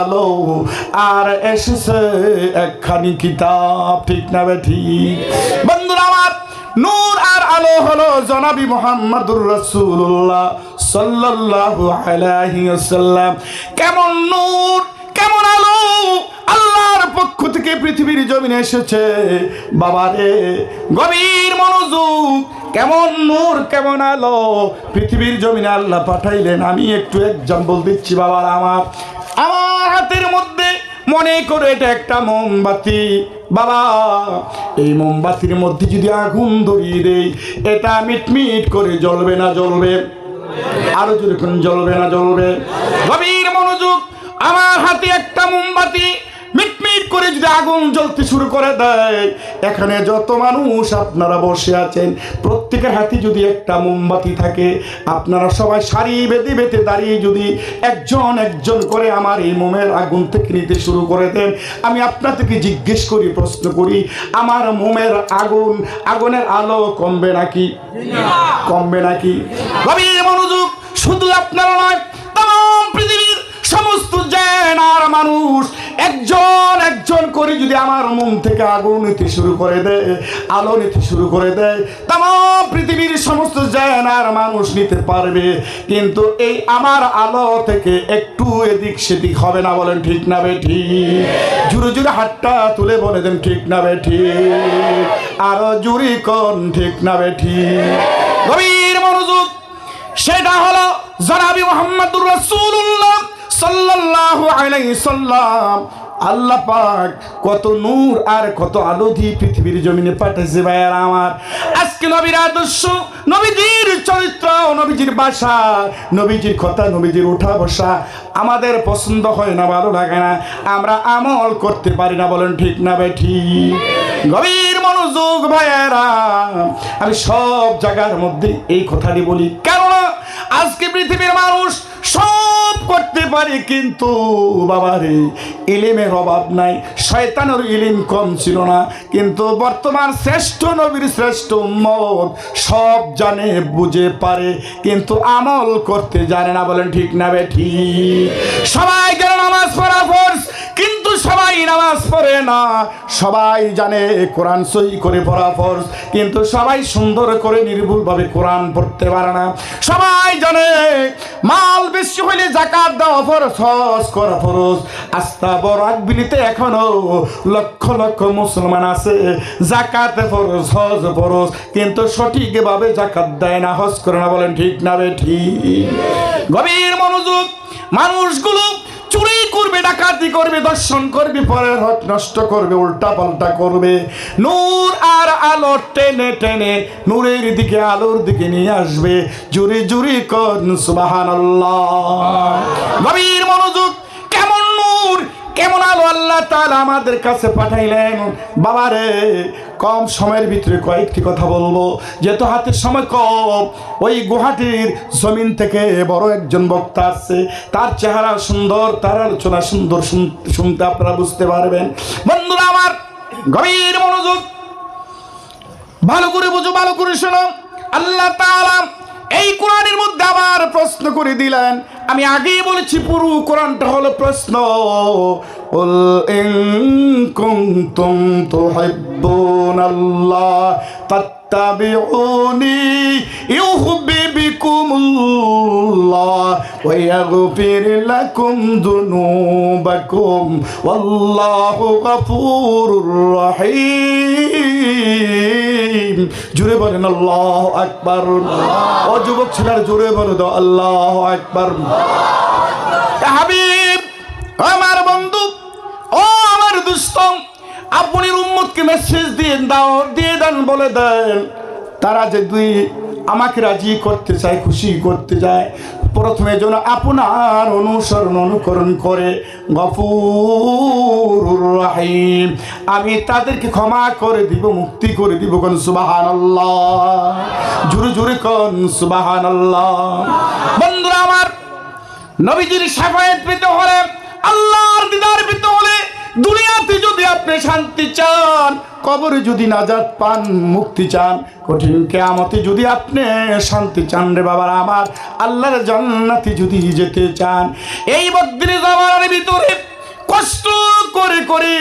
আলো? আর এসেছে একখানি কিতাব, ঠিক না বন্ধুরা আমার, নূর আর আলো হলো জনাবি মোহাম্মদুর ওয়াসাল্লাম। কেমন নূর, কেমন আলো? আল্লাহর পক্ষ থেকে পৃথিবীর জমিনে এসেছে। বাবারে, গভীর মনোযোগ কেমন নূর, কেমন আলো। পৃথিবীর জমিনে আল্লাহ পাঠাইলেন, আমি একটু এক্সাম্পল দিচ্ছি বাবার আমার। আমার হাতের মধ্যে মনে করে এটা একটা মোমবাতি। বাবা, এই মোমবাতির মধ্যে যদি আগুন ধরিয়ে দেই, এটা মিটমিট করে জ্বলবে না জ্বলবে? আরও কোন জ্বলবে না জ্বলবে? গভীর মনোযোগ, আমার হাতে একটা মোমবাতি মিটমিট করে যদি আগুন জ্বলতে শুরু করে দেয় এখানে যত মানুষ আপনারা বসে আছেন প্রত্যেকের হাতে যদি একটা মোমবাতি থাকে আপনারা সবাই সারি বেঁধে বেঁধে দাঁড়িয়ে যদি একজন একজন করে আমার এই মোমের আগুন থেকে নিতে শুরু করে দেন আমি আপনাদেরকে জিজ্ঞেস করি প্রশ্ন করি আমার মোমের আগুন আগুনের আলো কমবে নাকি? কমবে নাকি? মনোযোগ শুধু আপনারা নয় করে যদি আমার মন থেকে আগুন নিতে শুরু করে দেয় আলো নিতে শুরু করে দেয় তাম পৃথিবীর সমস্ত জ্ঞান আর মানুষ নিতে পারবে। কিন্তু এই আমার আলো থেকে একটু এদিক সেদিক হবে না বলেন ঠিক না বেঠি জুড়ে জুড়ে হাতটা তুলে বলে দেন ঠিক না বেঠি আরও জুড়ি কোন ঠিক না বেঠি গভীর মনোযোগ, সেটা হলো জনাবি মোহাম্মদুর রাসূলুল্লাহ সাল্লাল্লাহু আলাইহি সাল্লাম। আল্লাহ পাক কত নূর আর কত আলো দিয়ে পৃথিবীর জমিনে পাঠাইছে ভাইয়ার আমার। আজকে নবীর আদর্শ, নবীজির চরিত্র, নবীজির বাসা, নবীজির কথা, নবীজির উঠা বসা আমাদের পছন্দ হয় না, ভালো লাগে না। আমরা আমল করতে পারি না, বলেন ঠিক না ভাই, ঠিক। গভীর মনোযোগ ভাইয়েরা আমি সব জায়গার মধ্যে এই কথাটি বলি, কেননা আজকে পৃথিবীর মানুষ সব করতে পারে, কিন্তু বাবারে ইলিমের অভাব নাই। শয়তানের ইলিম কম ছিল না, কিন্তু বর্তমান শ্রেষ্ঠ নবীর শ্রেষ্ঠ মত সব জানে, বুঝে, পারে, কিন্তু আমল করতে জানে না, বলেন ঠিক না বে ঠিক? সবাই পড়ে না, সবাই জানে কোরআন সই করে পড়া ফরজ, কিন্তু সবাই সুন্দর করে নির্ভুলভাবে কোরআন পড়তে পারে না। সবাই জানে মাল বেশি হলে জাকাত দেওয়া ফরজ, হজ করা ফরজ। আস্থা বরাক বিলিতে এখনও লক্ষ লক্ষ মুসলমান আছে, জাকাত ফরজ, হজ ফরজ, কিন্তু সঠিকভাবে জাকাত দেয় না, হজ করে না বলেন ঠিক না বে ঠিক? গভীর মনোযোগ মানুষগুলো চুরি করবে, ডাকাতি করবে, দর্শন করবে, পরের হক নষ্ট করবে, উল্টা পাল্টা করবে। নূর আর আলো টেনে টেনে নূরের দিকে, আলোর দিকে নিয়ে আসবে। জুরি জুরি কর সুবাহান গভীর মনোযোগ কেমন আলো আল্লাহ তাআলা আমাদের কাছে পাঠাইলেন? বাবারে, কম সময়ের ভিতরে কয়েকটি কথা বলব। যেহেতু হাতের সময় কম, ওই গুহাটির জমিন থেকে বড় একজন বক্তা আসছে। তার চেহারা সুন্দর, তার আলোচনা সুন্দর শুন- শুনতে আপনারা বুঝতে পারবেন। বন্ধুরা আমার গভীর মনোযোগ, ভালো করে বুঝো, ভালো করে শোনো। আল্লাহ তাআলা এই কোরআনের মধ্যে আবার প্রশ্ন করে দিলেন আমি আগেই বলেছি পুরো কোরআনটা হলো প্রশ্ন قل إن كنتم تحبون الله فاتبعوني يحببكم الله ويغفر لكم ذنوبكم والله غفور رحيم জুড়ে বলেন আল্লাহ আকবার ও যুবক ছেলের জুড়ে বলে দাও আল্লাহ আকবার হাবিব আমার বন্ধু ও আমার দুস্থ আপনি উম্মতকে মেসেজ দিয়ে দাও, দিয়ে দেন, বলে দেন। তারা যে দুই আমাকে রাজি করতে চায়, খুশি করতে যায়, প্রথমে যেন আপনার অনুসরণ অনুকরণ করে। গফুর রাহিম। আমি তাদেরকে ক্ষমা করে দিব, মুক্তি করে দিব, কোন সুবাহান আল্লাহ জুড়ে জুড়ে কোন সুবাহান আল্লাহ বন্ধুরা আমার নবীজির সাফায়াত পেতে হলে আল্লাহর দিদার পেতে হলে দুনিয়াতে যদি আপনি শান্তি চান, কবরে যদি নাজাত পান, মুক্তি চান, কঠিন কেয়ামতে যদি আপনি শান্তি চান রে বাবার আমার, আল্লাহর জান্নাতে যদি যেতে চান, এই বদ্রি জামার ভিতরে কষ্ট করে করে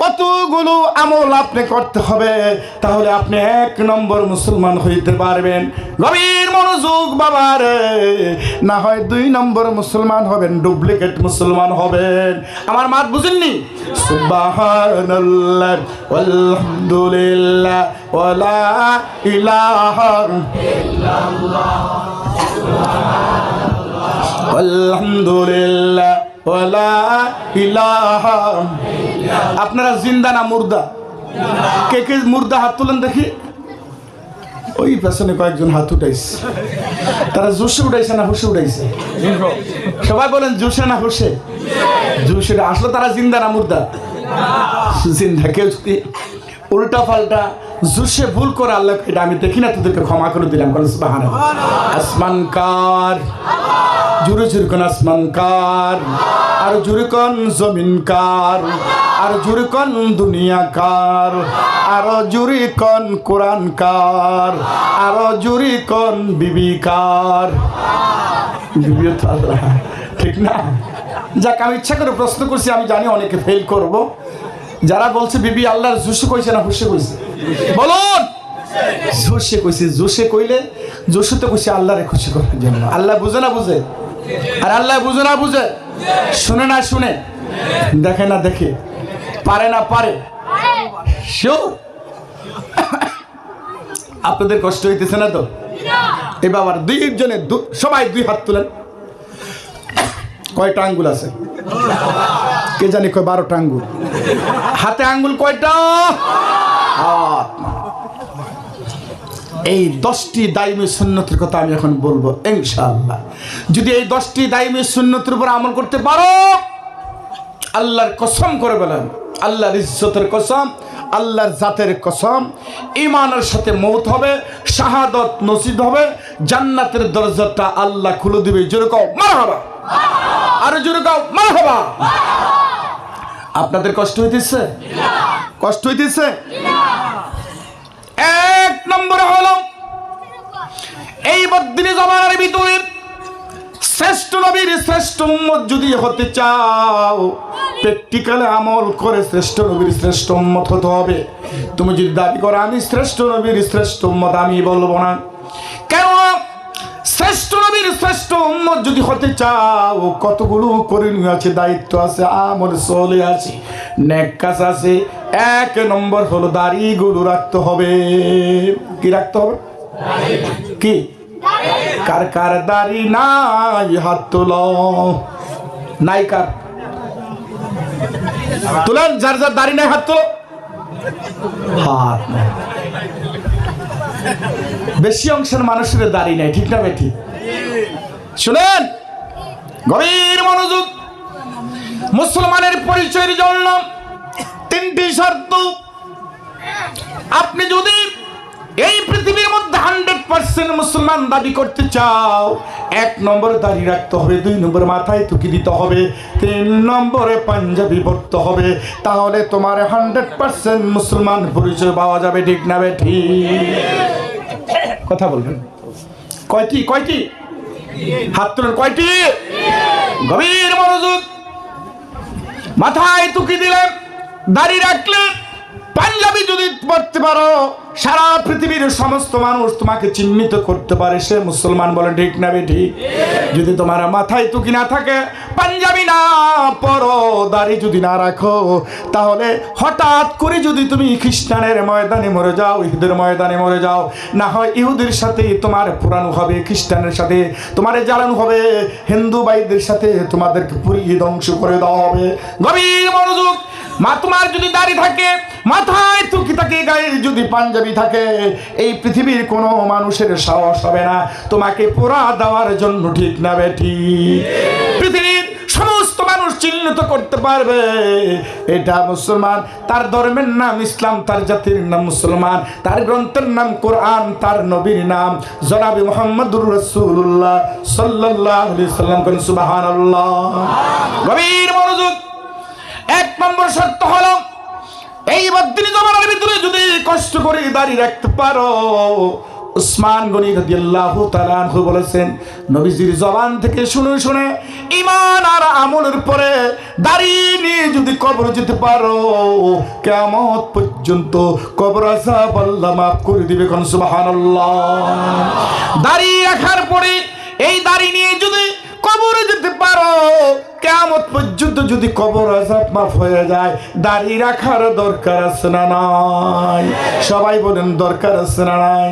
কতগুলো আমল আপনি করতে হবে? তাহলে আপনি এক নম্বর মুসলমান হইতে পারবেন। গভীর মনোযোগ বাবার। না হয় দুই নম্বর মুসলমান হবেন, ডুপ্লিকেট মুসলমান হবেন। আমার মাত বুঝেননি? সুবহানাল্লাহ, আলহামদুলিল্লাহ ইলাহা আলহামদুলিল্লাহ, ওয়ালা ইলাহা আপনারা জিন্দা না মুর্দা? কে কে মুর্দা হাত তুলেন দেখি? ওই পেছনে কয়েকজন হাত উঠাইছে। তারা জুসে উঠাইছে না হুসে উঠাইছে? সবাই বলেন জুসে না হুসে জুসে আসলে তারা জিন্দা না মুর্দা? জিন্দা কেউ যদি উল্টা পাল্টা জুসে ভুল করে আল্লাহ এটা আমি দেখি না, তোদেরকে ক্ষমা করে দিলাম। আসমান কার? জুরে জুরে কোন আসমান কার? আর জুরে জমিন কার? আর জুরে দুনিয়া কার? আর জুরে কোন কোরআন কার? আর জুরে কোন বিবি কার? ঠিক না? যাক, আমি ইচ্ছা করে প্রশ্ন করছি, আমি জানি অনেকে ফেল করব। যারা বলছে, বিবি, আল্লাহর জুসে কইছে না হুসে কইছে? বলুন! জোশে কইছে, জোশে কইলে জোশে তো কইছে আল্লাহরে খুশি করার জন্য। আল্লাহ বুঝে না বুঝে? আর আল্লাহ বুঝে না বুঝে? শুনে না শুনে? দেখে না দেখে? পারে না পারে? আপনাদের কষ্ট হইতেছে না তো? এ বাবার দুই জনে সবাই দুই হাত তুলেন। কয়টা আঙ্গুল আছে? কে জানি কয় বারোটা আঙ্গুল। হাতে আঙ্গুল কয়টা? এই দশটি দাইমি সুন্নতের কথা আমি এখন বলব, ইনশাআল্লাহ। যদি এই দশটি দাইমি সুন্নতের উপর আমল করতে পারো, আল্লাহর কসম করে বলেন, আল্লাহর ইজ্জতের কসম, আল্লাহর জাতের কসম ইমানের সাথে মৌত হবে, শাহাদত নসিদ হবে, জান্নাতের দরজাটা আল্লাহ খুলে দিবে। জোরে কাও মার হবা আর জোরে কাও মার হবা আপনাদের কষ্ট হইতেছে? কষ্ট হইতেছে? এক নম্বরে হলো, এই বদ্দিনী জমানার ভিতরে শ্রেষ্ঠ নবীর শ্রেষ্ঠ উম্মত যদি হতে চাও, প্র্যাকটিক্যালে আমল করে শ্রেষ্ঠ নবীর শ্রেষ্ঠ উম্মত হতে হবে। তুমি যদি দাবি করো, আমি শ্রেষ্ঠ নবীর শ্রেষ্ঠ উম্মত আমি বলব না। কেন শ্রেষ্ঠ নবীর শ্রেষ্ঠ উম্মত যদি হতে চাও, কতগুলো করণীয় আছে, দায়িত্ব আছে, আমল চলে আছে, নেক আছে, এক নম্বর হলো দাড়িগুলো রাখতে হবে। কি রাখতে হবে? কি? কার কার দাড়ি নাই, হাত তোল। নাই কার? তুলেন, যার যার দাড়ি নাই, হাত তোলো। হাত। বেশি অংশের মানুষের দাড়ি নাই, ঠিক না বেঠি? শুনেন, গভীর মনোযোগ। মুসলমানের পরিচয়ের জন্য তিনটি শর্ত। আপনি যদি এই পৃথিবীর পার্সেন্ট মুসলমান দাবি করতে চাও, এক নম্বরে দাঁড়িয়ে রাখতে হবে, দুই নম্বরে মাথায় টুকি দিতে হবে, তিন নম্বরে পাঞ্জাবি পড়তে হবে, তাহলে তোমার হান্ড্রেড পার্সেন্ট মুসলমান পরিচয় পাওয়া যাবে, ঠিক না ঠিক? কথা বলবেন। কয়টি কয়টি? হাত তুলেন, কয়টি? গভীর মনোযোগ। মাথায় টুকি দিলেন দাড়ি রাখলেন পাঞ্জাবি যদি পড়তে পারো সারা পৃথিবীর সমস্ত মানুষ তোমাকে চিহ্নিত করতে পারে। সে মুসলমান বলে, ঠিক না বে ঠিক যদি তোমার মাথায় টুকি না থাকে, পাঞ্জাবি না পরো, দাড়ি যদি না রাখো, তাহলে হঠাৎ করে যদি তুমি খ্রিস্টানের ময়দানে মরে যাও, ইহুদের ময়দানে মরে যাও, না হয় ইহুদের সাথে তোমার পুরানো হবে, খ্রিস্টানের সাথে তোমার জ্বালানো হবে, হিন্দু ভাইদের সাথে তোমাদেরকে পুরিয়ে ধ্বংস করে দেওয়া হবে। গভীর মনোযোগ, মা, তোমার যদি দাড়ি থাকে, মাথায় তুকি থাকে, গায়ে যদি পাঞ্জাবি থাকে। এই পৃথিবীর কোনো মানুষের সাহস হবে না। তোমাকে পোড়া দেওয়ার জন্য ঠিক না বেঠি পৃথিবীর সমস্ত মানুষ চিহ্নিত করতে পারবে। এটা মুসলমান তার ধর্মের নাম ইসলাম তার জাতির নাম মুসলমান তার গ্রন্থের নাম কোরআন তার নবীর নাম। জনাবি মোহাম্মদুর রসুল্লাহ সাল্লাহ সাল্লাম করেন সুবাহান গভীর মনোযোগ এক নম্বর শর্ত হলো এই বদিনী জমানার ভিতরে যদি কষ্ট করে দাঁড়িয়ে রাখতে পারো, উসমান গনি তাআলা আনহু বলেছেন, নবীজির জবান থেকে শুনে শুনে ঈমান আর আমলের পরে দাঁড়িয়ে নিয়ে যদি কবর যেতে পারো, কিয়ামত পর্যন্ত কবর আযাব আল্লাহ মাফ করে দিবে কোন সুবহানাল্লাহ। দাঁড়িয়ে রাখার পরে এই দাড়ি নিয়ে কবরে যেতে পারো। কেমন পর্যন্ত যদি কবর আজাব মাফ হয়ে যায়, দাড়ি রাখার দরকার আছে না নাই? সবাই বলেন, দরকার আছে না নাই?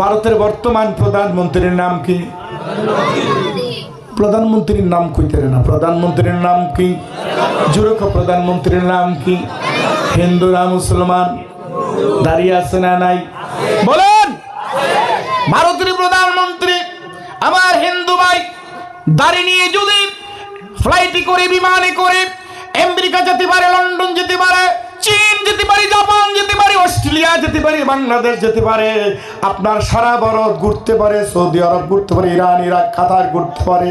ভারতের বর্তমান প্রধানমন্ত্রীর নাম কি? প্রধানমন্ত্রীর নাম কইতে না। প্রধানমন্ত্রীর নাম কি? জুরক প্রধানমন্ত্রীর নাম কি? হিন্দু না মুসলমান? দাঁড়িয়ে আছে না নাই? বলেন! ভারতের প্রধানমন্ত্রী দাড়ি নিয়ে যদি ফ্লাইটে করে, বিমানে করে, আমেরিকা যেতে পারে, লন্ডন যেতে পারে, চীন যেতে পারে, জাপান যেতে পারে, অস্ট্রেলিয়া যেতে পারে, বাংলাদেশ যেতে পারে, আপনার সারা ভারত ঘুরতে পারে, সৌদি আরব ঘুরতে পারে, ইরান, ইরাক, কাতার ঘুরতে পারে।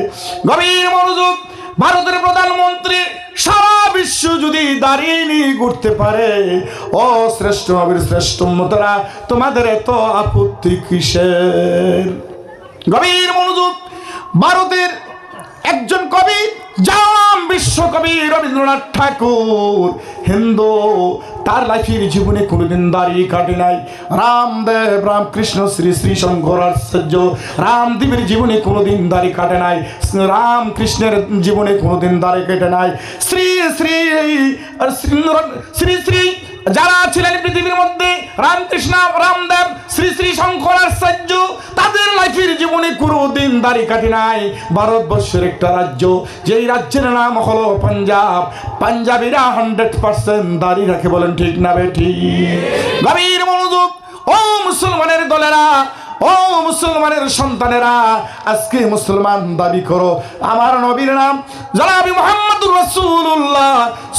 গভীর মনোযোগ ভারতের প্রধানমন্ত্রী সারা বিশ্ব যদি দাঁড়িয়ে নিয়ে ঘুরতে পারে, ও শ্রেষ্ঠ নবীর শ্রেষ্ঠ মতরা তোমাদের এত আপত্তি কিসের? গভীর মনোযোগ ভারতের একজন কবি, জাম বিশ্বকবি রবীন্দ্রনাথ ঠাকুর। হিন্দু, তার লাইফের জীবনে কোনোদিন দাঁড়িয়ে কাটে নাই। রামদেব, রামকৃষ্ণ, শ্রী শ্রী শঙ্কর আচার্য রামদেবের জীবনে কোনোদিন দাড়ি কাটে নাই। রামকৃষ্ণের জীবনে কোনোদিন দাড়ি কেটে নাই। শ্রী, শ্রী- শ্রী শ্রী যারা ছিলেন পৃথিবীর মধ্যে, রামকৃষ্ণ, রামদেব, শ্রী শ্রী শঙ্কর আচার্য তাদের লাইফের জীবনে কোনো দিন দাড়ি কাটি নাই। ভারতবর্ষের একটা রাজ্য, যেই রাজ্যের নাম হলো পাঞ্জাব। পাঞ্জাবিরা হান্ড্রেড পার্সেন্ট দাড়ি রাখে বলেন ঠিক না বেঠি গভীর মনোযোগ, ও মুসলমানের দলেরা ও মুসলমানের সন্তানেরা, আজকে মুসলমান দাবি করো। আমার নবীর নাম জনাবি মোহাম্মদুর রাসূলুল্লাহ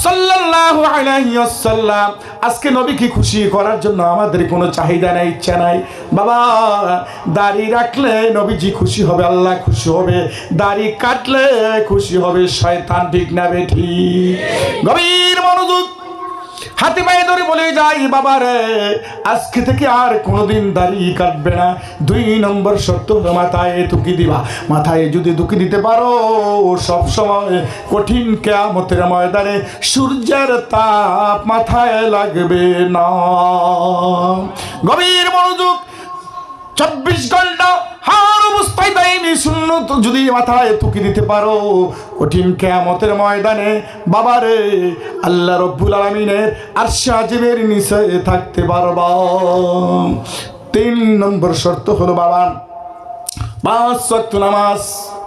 সাল্লাল্লাহু আলাইহি ওয়াসাল্লাম। আজকে নবীকে খুশি করার জন্য আমাদের কোনো চাহিদা নাই, ইচ্ছা নাই? বাবা, দাড়ি রাখলে নবীজি খুশি হবে, আল্লাহ খুশি হবে। দাড়ি কাটলে খুশি হবে, শয়তান ঠিক না বেঠি গভীর মনোযোগ হাতে পায়ে ধরে বলে, যাই বাবা রে, আজকে থেকে আর কোনোদিন দাড়ি কাটবে না। দুই নম্বর হলো মাথায় তুকি দিবা। মাথায় যদি দুকি দিতে পারো, সব সময় কঠিন কেয়ামতের ময়দানে সূর্যের তাপ মাথায় লাগবে না। গভীর মনোযোগ, চব্বিশ ঘণ্টা অবস্থায় দেয়নি শূন্য তো যদি মাথায় দিতে পারো, কঠিন কেয়ামতের ময়দানে আল্লাহ রব্বুল আলমিনের আর সাজিবের নিচে থাকতে তিন নম্বর শর্ত হলো বাবা, পাঁচ ওয়াক্ত নামাজ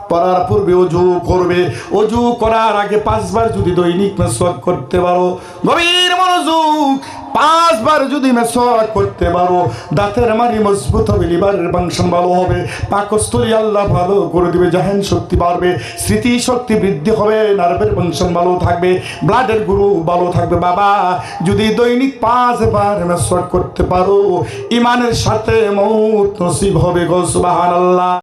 পড়ার পূর্বে অজু করবে। অজু করার আগে পাঁচবার যদি দৈনিক করতে পারো, গভীর মনোযোগ পাঁচবার যদি মেসওয়াক করতে পারো, দাঁতের মারি মজবুত হবে লিভারের ফাংশন ভালো হবে, পাকস্থলী আল্লাহ ভালো করে দিবে, জাহেন শক্তি বাড়বে স্মৃতি শক্তি বৃদ্ধি হবে নার্ভের ফাংশন ভালো থাকবে ব্লাডের গুরু ভালো থাকবে। বাবা, যদি দৈনিক পাঁচবার মেসওয়াক করতে পারো, ইমানের সাথে মৌত নসিব হবে গো, সুবহানাল্লাহ।